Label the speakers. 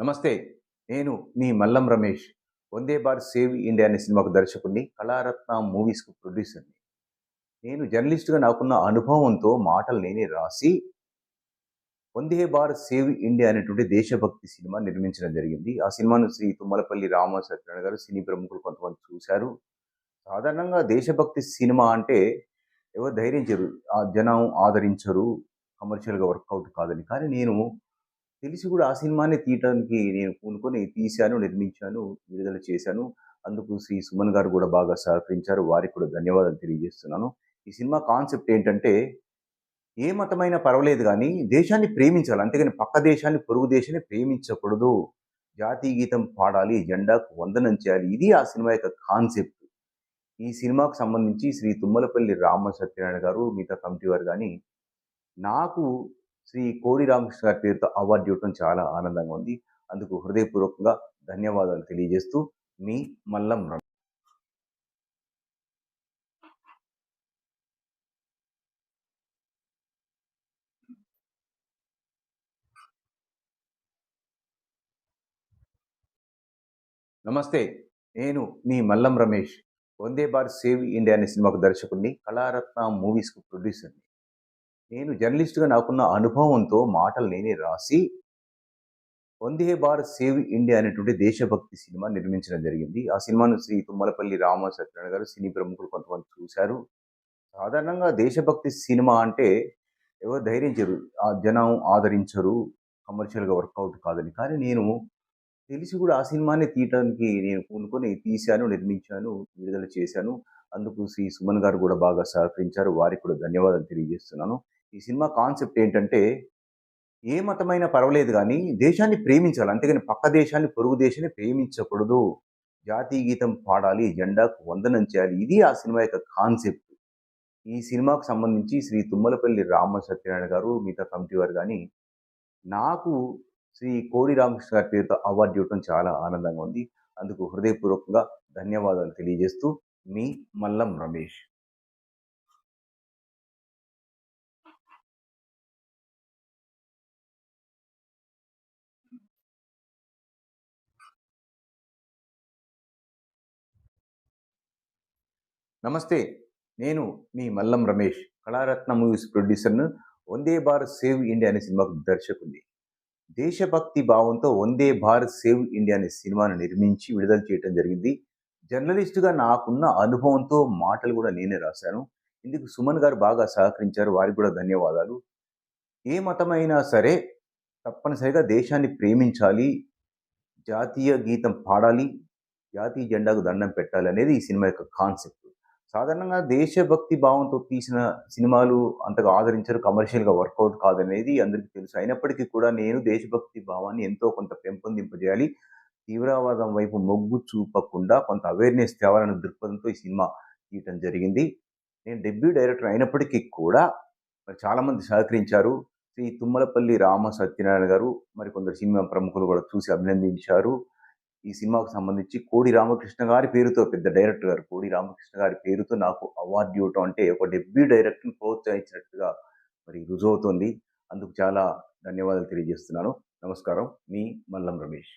Speaker 1: నమస్తే నేను నీ మల్లం రమేష్ వందే బార్ సేవ్ ఇండియా అనే సినిమాకు దర్శకుడిని కళారత్న మూవీస్కు ప్రొడ్యూసర్ని. నేను జర్నలిస్ట్గా నాకున్న అనుభవంతో మాటలు నేనే రాసి వందే బార్ సేవ్ ఇండియా అనేటువంటి దేశభక్తి సినిమా నిర్మించడం జరిగింది. ఆ సినిమాను శ్రీ తుమ్మలపల్లి రామ సత్యనారాయణ గారు సినీ ప్రముఖులు కొంతమంది చూశారు. సాధారణంగా దేశభక్తి సినిమా అంటే ఎవరు ధైర్యం చేయరు. ఆ జనం ఆదరించరు. కమర్షియల్గా వర్కౌట్ కాదని. కానీ నేను తెలిసి కూడా ఆ సినిమాని తీయటానికి నేను పూనుకొని తీశాను నిర్మించాను విడుదల చేశాను. అందుకు శ్రీ సుమన్ గారు కూడా బాగా సహకరించారు. వారికి కూడా ధన్యవాదాలు తెలియజేస్తున్నాను. ఈ సినిమా కాన్సెప్ట్ ఏంటంటే ఏ మతమైనా పర్వాలేదు కానీ దేశాన్ని ప్రేమించాలి. అంతేగాని పక్క దేశాన్ని పొరుగు దేశాన్ని ప్రేమించకూడదు. జాతీయ గీతం పాడాలి జెండాకు వందనం చేయాలి. ఇది ఆ సినిమా యొక్క కాన్సెప్ట్. ఈ సినిమాకు సంబంధించి శ్రీ తుమ్మలపల్లి రామ సత్యనారాయణ గారు మిగతా కమిటీ వారు కానీ నాకు శ్రీ కోడి రామకృష్ణ గారి పేరుతో అవార్డు ఇవ్వడం చాలా ఆనందంగా ఉంది అందుకు హృదయపూర్వకంగా ధన్యవాదాలు తెలియజేస్తూ మీ మల్లం రమేష్. నమస్తే నేను మీ మల్లం రమేష్ వందే భారత్ సేవ్ ఇండియా అనే సినిమాకు దర్శకుడిని కళారత్న మూవీస్కు ప్రొడ్యూసర్ని నేను జర్నలిస్ట్గా నాకున్న అనుభవంతో మాటలు నేనే రాసి వందే భారత్ సేవ్ ఇండియా అనేటువంటి దేశభక్తి సినిమా నిర్మించడం జరిగింది. ఆ సినిమాను శ్రీ తుమ్మలపల్లి రామ సత్యనారాయణ గారు సినీ ప్రముఖులు కొంతమంది చూశారు. సాధారణంగా దేశభక్తి సినిమా అంటే ఎవరు ధైర్యం చేయరు ఆ జనం ఆదరించరు. కమర్షియల్గా వర్కౌట్ కాదని. కానీ నేను తెలిసి కూడా ఆ సినిమాని తీయటానికి నేను పూనుకొని తీశాను నిర్మించాను విడుదల చేశాను. అందుకు శ్రీ సుమన్ గారు కూడా బాగా సహకరించారు. వారికి కూడా ధన్యవాదాలు తెలియజేస్తున్నాను. ఈ సినిమా కాన్సెప్ట్ ఏంటంటే ఏ మతమైనా పర్వాలేదు కానీ దేశాన్ని ప్రేమించాలి. అంతేగాని పక్క దేశాన్ని పొరుగు దేశాన్ని ప్రేమించకూడదు. జాతీయ గీతం పాడాలి జెండాకు వందనం చేయాలి. ఇది ఆ సినిమా యొక్క కాన్సెప్ట్. ఈ సినిమాకు సంబంధించి శ్రీ తుమ్మలపల్లి రామ సత్యనారాయణ గారు మిగతా కమిటీ వారు కానీ నాకు శ్రీ కోడి రామకృష్ణ గారి పేరుతో అవార్డు ఇవ్వడం చాలా ఆనందంగా ఉంది. అందుకు హృదయపూర్వకంగా ధన్యవాదాలు తెలియజేస్తూ మీ మల్లం రమేష్. నమస్తే నేను మీ మల్లం రమేష్ కళారత్న మూవీస్ ప్రొడ్యూసర్ను వందే భారత్ సేవ్ ఇండియా అనే సినిమాకు దర్శకుంది దేశభక్తి భావంతో వందే భారత్ సేవ్ ఇండియా అనే సినిమాను నిర్మించి విడుదల చేయడం జరిగింది. జర్నలిస్టుగా నాకున్న అనుభవంతో మాటలు కూడా నేనే రాశాను. ఇందుకు సుమన్ గారు బాగా సహకరించారు. వారికి కూడా ధన్యవాదాలు. ఏ మతమైనా సరే తప్పనిసరిగా దేశాన్ని ప్రేమించాలి జాతీయ గీతం పాడాలి జాతీయ జెండాకు దండం పెట్టాలి అనేది ఈ సినిమా యొక్క కాన్సెప్ట్. సాధారణంగా దేశభక్తి భావంతో తీసిన సినిమాలు అంతగా ఆదరించరు కమర్షియల్గా వర్కౌట్ కాదనేది అందరికీ తెలుసు. అయినప్పటికీ కూడా నేను దేశభక్తి భావాన్ని ఎంతో కొంత పెంపొందింపజేయాలి. తీవ్రవాదం వైపు మొగ్గు చూపకుండా కొంత అవేర్నెస్ తేవాలనే దృక్పథంతో ఈ సినిమా తీయటం జరిగింది. నేను డెబ్యూ డైరెక్టర్ అయినప్పటికీ కూడా మరి చాలామంది సహకరించారు. శ్రీ తుమ్మలపల్లి రామ సత్యనారాయణ గారు మరి కొందరు సినిమా ప్రముఖులు కూడా చూసి అభినందించారు. ఈ సినిమాకు సంబంధించి కోడి రామకృష్ణ గారి పేరుతో పెద్ద డైరెక్టర్ గారు కోడి రామకృష్ణ గారి పేరుతో నాకు అవార్డు ఇవ్వటం అంటే ఒక డెబ్యూ డైరెక్టర్ని ప్రోత్సహించినట్టుగా మరి రుజువుతోంది అందుకు చాలా ధన్యవాదాలు తెలియజేస్తున్నాను. నమస్కారం. మీ మల్లం రమేష్.